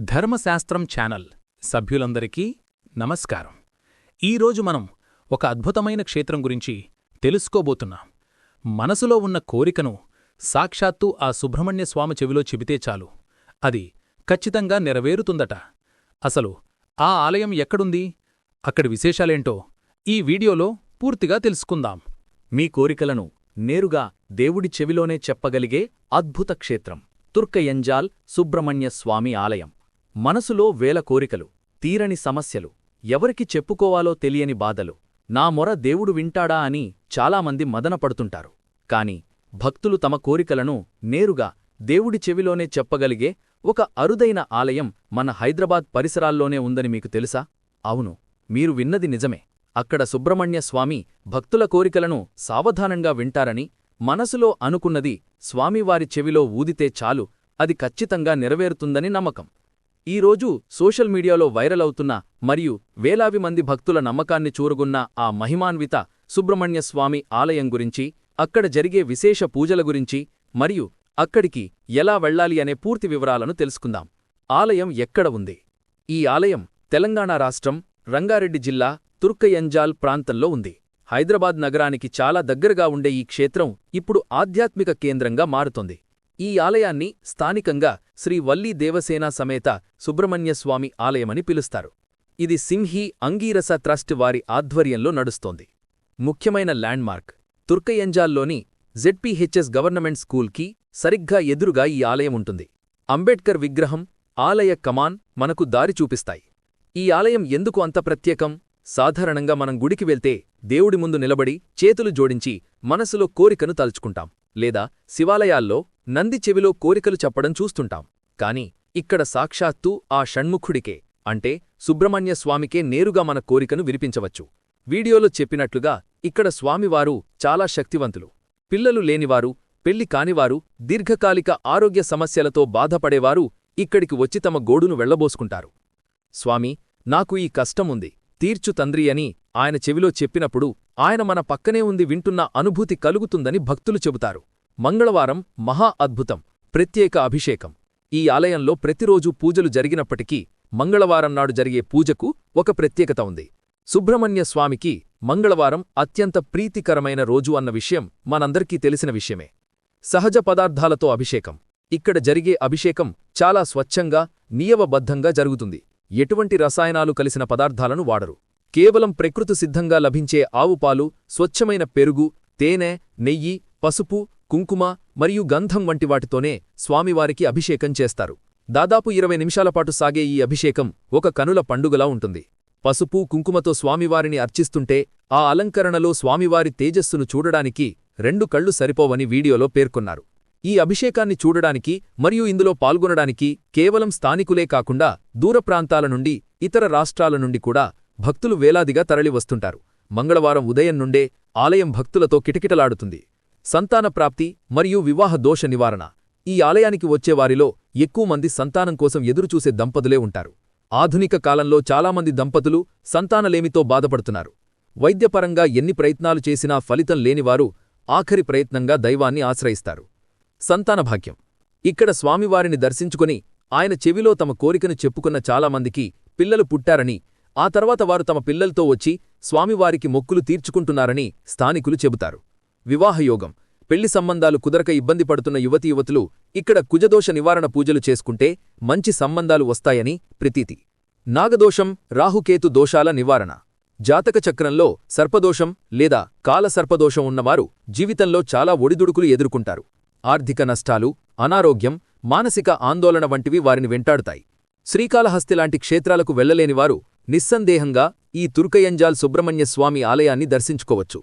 ధర్మశాస్త్రం ఛానల్ సభ్యులందరికీ నమస్కారం. ఈరోజు మనం ఒక అద్భుతమైన క్షేత్రం గురించి తెలుసుకోబోతున్నాం. మనసులో ఉన్న కోరికను సాక్షాత్తు ఆ సుబ్రహ్మణ్య స్వామి చెవిలో చెబితే చాలు. అది ఖచ్చితంగా నెరవేరుతుందట. అసలు ఆ ఆలయం ఎక్కడుంది? అక్కడి విశేషాలేంటో ఈ వీడియోలో పూర్తిగా తెలుసుకుందాం. మీ కోరికలను నేరుగా దేవుడి చెవిలోనే చెప్పగలిగే అద్భుత క్షేత్రం తుర్కయంజాల్ సుబ్రహ్మణ్య స్వామి ఆలయం. మనసులో వేల కోరికలు తీరని సమస్యలు ఎవరికి చెప్పుకోవాలో తెలియని బాధలు నా మొర దేవుడు వింటాడా అని చాలామంది మదనపడుతుంటారు. కాని భక్తులు తమ కోరికలను నేరుగా దేవుడి చెవిలోనే చెప్పగలిగే ఒక అరుదైన ఆలయం మన హైదరాబాద్ పరిసరాల్లోనే ఉందని మీకు తెలుసా? అవును మీరు విన్నది నిజమే. అక్కడ సుబ్రహ్మణ్య స్వామి భక్తుల కోరికలను సావధానంగా వింటారని మనసులో అనుకున్నది స్వామివారి చెవిలో ఊదితే చాలు అది ఖచ్చితంగా నెరవేరుతుందని నమ్మకం. ఈరోజు సోషల్ మీడియాలో వైరల్ అవుతున్న మరియు వేలాది మంది భక్తుల నమ్మకాన్ని చూరుగున్న ఆ మహిమాన్విత సుబ్రహ్మణ్యస్వామి ఆలయం గురించి అక్కడ జరిగే విశేష పూజల గురించి మరియు అక్కడికి ఎలా వెళ్ళాలి అనే పూర్తి వివరాలను తెలుసుకుందాం. ఆలయం ఎక్కడ ఉంది? ఈ ఆలయం తెలంగాణ రాష్ట్రం రంగారెడ్డి జిల్లా తుర్కయంజాల్ ప్రాంతంలో ఉంది. హైదరాబాద్ నగరానికి చాలా దగ్గరగా ఉండే ఈ క్షేత్రం ఇప్పుడు ఆధ్యాత్మిక కేంద్రంగా మారుతోంది. ఈ ఆలయాన్ని స్థానికంగా శ్రీ వల్లీ దేవసేన సమేత సుబ్రహ్మణ్యస్వామి ఆలయమని పిలుస్తారు. ఇది సింహీ అంగీరస ట్రస్ట్ వారి ఆధ్వర్యంలో నడుస్తోంది. ముఖ్యమైన ల్యాండ్మార్క్. తుర్కయంజాల్లోని జెడ్పీహెచ్ఎస్ గవర్నమెంట్ స్కూల్కి సరిగ్గా ఎదురుగా ఈ ఆలయం ఉంటుంది. అంబేడ్కర్ విగ్రహం ఆలయ కమాన్ మనకు దారి చూపిస్తాయి. ఈ ఆలయం ఎందుకు అంత ప్రత్యేకం? సాధారణంగా మనం గుడికి వెళ్తే దేవుడి ముందు నిలబడి చేతులు జోడించి మనసులో కోరికను తలుచుకుంటాం. లేదా శివాలయాల్లో నంది చెవిలో కోరికలు చెప్పడం చూస్తుంటాం. కాని ఇక్కడ సాక్షాత్తూ ఆ షణ్ముఖుడికే అంటే సుబ్రహ్మణ్య స్వామికే నేరుగా మన కోరికను వినిపించవచ్చు. వీడియోలో చెప్పినట్లుగా ఇక్కడ స్వామివారు చాలా శక్తివంతులు. పిల్లలు లేనివారు పెళ్ళి కానివారు దీర్ఘకాలిక ఆరోగ్య సమస్యలతో బాధపడేవారు ఇక్కడికి వచ్చి తమ గోడును వెళ్ళబోసుకుంటారు స్వామి నాకు ఈ కష్టముంది తీర్చు తండ్రి అని ఆయన చెవిలో చెప్పినప్పుడు ఆయన మన పక్కనే ఉంది వింటున్న అనుభూతి కలుగుతుందని భక్తులు చెబుతారు. మంగళవారం మహా అద్భుతం ప్రత్యేక అభిషేకం. ఈ ఆలయంలో ప్రతిరోజూ పూజలు జరిగినప్పటికీ మంగళవారం నాడు జరిగే పూజకు ఒక ప్రత్యేకత ఉంది. సుబ్రహ్మణ్య స్వామికి మంగళవారం అత్యంత ప్రీతికరమైన రోజు అన్న విషయం మనందరికీ తెలిసిన విషయమే. సహజ పదార్థాలతో అభిషేకం. ఇక్కడ జరిగే అభిషేకం చాలా స్వచ్ఛంగా నియమబద్ధంగా జరుగుతుంది. ఎటువంటి రసాయనాలు కలిసిన పదార్థాలను వాడరు. కేవలం ప్రకృతి సిద్ధంగా లభించే ఆవుపాలు స్వచ్ఛమైన పెరుగు తేనె నెయ్యి పసుపు కుంకుమ మరియు గంధం వంటి వాటితోనే స్వామివారికి అభిషేకం చేస్తారు. దాదాపు ఇరవై నిమిషాలపాటు సాగే ఈ అభిషేకం ఒక కనుల పండుగలా ఉంటుంది. పసుపు కుంకుమతో స్వామివారిని అర్చిస్తుంటే ఆ అలంకరణలో స్వామివారి తేజస్సును చూడడానికి రెండు కళ్ళు సరిపోవని వీడియోలో పేర్కొన్నారు. ఈ అభిషేకాన్ని చూడడానికి మరియు ఇందులో పాల్గొనడానికి కేవలం స్థానికులే కాకుండా దూర ప్రాంతాల నుండి ఇతర రాష్ట్రాల నుండి కూడా భక్తులు వేలాదిగా తరలివస్తుంటారు. మంగళవారం ఉదయం నుండే ఆలయం భక్తులతో కిటకిటలాడుతుంది. సంతాన ప్రాప్తి మరియు వివాహ దోష నివారణ. ఈ ఆలయానికి వచ్చేవారిలో ఎక్కువ మంది సంతానం కోసం ఎదురుచూసే దంపతులే ఉంటారు. ఆధునిక కాలంలో చాలామంది దంపతులు సంతానలేమితో బాధపడుతున్నారు. వైద్యపరంగా ఎన్ని ప్రయత్నాలు చేసినా ఫలితం లేనివారు ఆఖరి ప్రయత్నంగా దైవాన్ని ఆశ్రయిస్తారు. సంతానభాగ్యం ఇక్కడ స్వామివారిని దర్శించుకుని ఆయన చెవిలో తమ కోరికను చెప్పుకున్న చాలామందికి పిల్లలు పుట్టారని ఆ తర్వాత వారు తమ పిల్లలతో వచ్చి స్వామివారికి మొక్కులు తీర్చుకుంటున్నారని స్థానికులు చెబుతారు. వివాహయోగం. పెళ్ళి సంబంధాలు కుదరక ఇబ్బంది పడుతున్న యువతీ యువతులు ఇక్కడ కుజదోష నివారణ పూజలు చేసుకుంటే మంచి సంబంధాలు వస్తాయని ప్రతీతి. నాగదోషం రాహుకేతు దోషాల నివారణ. జాతక చక్రంలో సర్పదోషం లేదా కాలసర్పదోషం ఉన్నవారు జీవితంలో చాలా ఒడిదుడుకులు ఎదుర్కొంటారు. ఆర్థిక నష్టాలు అనారోగ్యం మానసిక ఆందోళన వంటివి వారిని వెంటాడుతాయి. శ్రీకాళహస్తిలాంటి క్షేత్రాలకు వెళ్ళలేనివారు నిస్సందేహంగా ఈ తుర్కయంజాల్ సుబ్రహ్మణ్య స్వామి ఆలయాన్ని దర్శించుకోవచ్చు.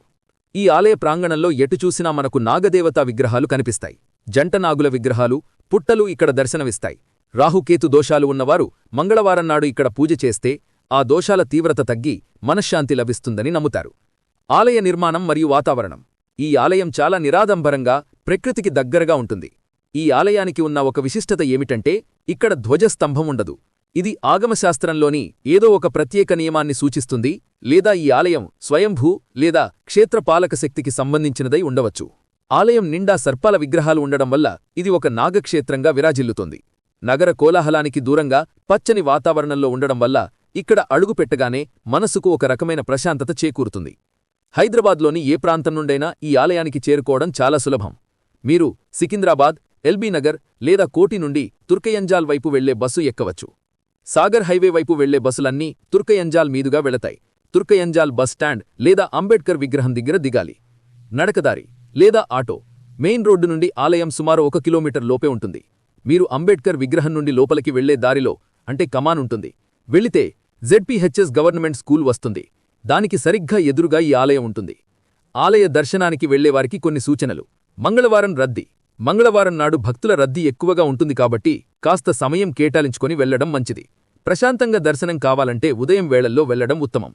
ఈ ఆలయ ప్రాంగణంలో ఎటుచూసినా మనకు నాగదేవతా విగ్రహాలు కనిపిస్తాయి. జంట నాగుల విగ్రహాలు పుట్టలు ఇక్కడ దర్శనమిస్తాయి. రాహుకేతు దోషాలు ఉన్నవారు మంగళవారం నాడు ఇక్కడ పూజ చేస్తే ఆ దోషాల తీవ్రత తగ్గి మనశ్శాంతి లభిస్తుందని నమ్ముతారు. ఆలయ నిర్మాణం మరియు వాతావరణం. ఈ ఆలయం చాలా నిరాడంబరంగా ప్రకృతికి దగ్గరగా ఉంటుంది. ఈ ఆలయానికి ఉన్న ఒక విశిష్టత ఏమిటంటే ఇక్కడ ధ్వజస్తంభం ఉండదు. ఇది ఆగమశాస్త్రంలోని ఏదో ఒక ప్రత్యేక నియమాన్ని సూచిస్తుంది లేదా ఈ ఆలయం స్వయంభూ లేదా క్షేత్రపాలక శక్తికి సంబంధించినదై ఉండవచ్చు. ఆలయం నిండా సర్పాల విగ్రహాలు ఉండడం వల్ల ఇది ఒక నాగక్షేత్రంగా విరాజిల్లుతోంది. నగర కోలాహలానికి దూరంగా పచ్చని వాతావరణంలో ఉండడం వల్ల ఇక్కడ అడుగుపెట్టగానే మనసుకు ఒక రకమైన ప్రశాంతత చేకూరుతుంది. హైదరాబాద్లోని ఏ ప్రాంతం నుండైనా ఈ ఆలయానికి చేరుకోవడం చాలా సులభం. మీరు సికింద్రాబాద్ ఎల్బీనగర్ లేదా కోటి నుండి తుర్కయంజాల్ వైపు వెళ్ళే బస్సు ఎక్కవచ్చు. సాగర్ హైవే వైపు వెళ్ళే బస్సులన్నీ తుర్కయంజాల్ మీదుగా వెళతాయి. తుర్కయంజాల్ బస్ స్టాండ్ లేదా అంబేడ్కర్ విగ్రహం దగ్గర దిగాలి. నడకదారి లేదా ఆటో మెయిన్ రోడ్డు నుండి ఆలయం సుమారు ఒక కిలోమీటర్ లోపే ఉంటుంది. మీరు అంబేడ్కర్ విగ్రహం నుండి లోపలికి వెళ్ళే దారిలో అంటే కమాన్ ఉంటుంది. వెళితే జెడ్పీహెచ్ఎస్ గవర్నమెంట్ స్కూల్ వస్తుంది. దానికి సరిగ్గా ఎదురుగా ఈ ఆలయం ఉంటుంది. ఆలయ దర్శనానికి వెళ్ళేవారికి కొన్ని సూచనలు. మంగళవారం రద్దీ. మంగళవారం నాడు భక్తుల రద్దీ ఎక్కువగా ఉంటుంది కాబట్టి కాస్త సమయం కేటాయించుకొని వెళ్ళడం మంచిది. ప్రశాంతంగా దర్శనం కావాలంటే ఉదయం వేళల్లో వెళ్ళడం ఉత్తమం.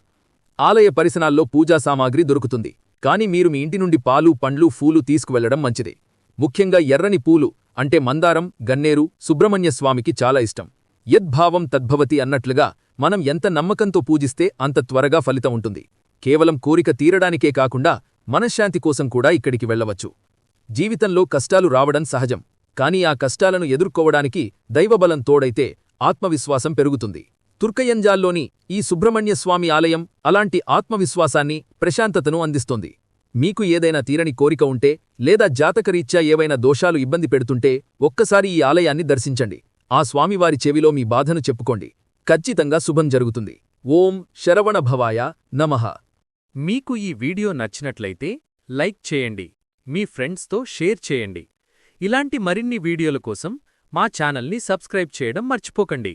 ఆలయ పరిసరాల్లో పూజా సామాగ్రి దొరుకుతుంది. కాని మీరు మీ ఇంటి నుండి పాలు పండ్లు పూలు తీసుకువెళ్ళడం మంచిది. ముఖ్యంగా ఎర్రని పూలు అంటే మందారం గన్నేరు సుబ్రహ్మణ్య స్వామికి చాలా ఇష్టం. యద్భావం తద్భవతి అన్నట్లుగా మనం ఎంత నమ్మకంతో పూజిస్తే అంత త్వరగా ఫలితం ఉంటుంది. కేవలం కోరిక తీరడానికే కాకుండా మనశ్శాంతి కోసం కూడా ఇక్కడికి వెళ్ళవచ్చు. జీవితంలో కష్టాలు రావడం సహజం. కానీ ఆ కష్టాలను ఎదుర్కోవడానికి దైవబలం తోడైతే ఆత్మవిశ్వాసం పెరుగుతుంది. తుర్కయంజాల్లోని ఈ సుబ్రహ్మణ్య స్వామి ఆలయం అలాంటి ఆత్మవిశ్వాసాన్ని ప్రశాంతతను అందిస్తోంది. మీకు ఏదైనా తీరని కోరిక ఉంటే లేదా జాతకరీత్యా ఏవైనా దోషాలు ఇబ్బంది పెడుతుంటే ఒక్కసారి ఈ ఆలయాన్ని దర్శించండి. ఆ స్వామివారి చెవిలో మీ బాధను చెప్పుకోండి. ఖచ్చితంగా శుభం జరుగుతుంది. ఓం శరవణభవాయ నమః. మీకు ఈ వీడియో నచ్చినట్లయితే లైక్ చేయండి. మీ ఫ్రెండ్స్తో షేర్ చేయండి. ఇలాంటి మరిన్ని వీడియోల కోసం మా ఛానల్ని సబ్స్క్రైబ్ చేయడం మర్చిపోకండి.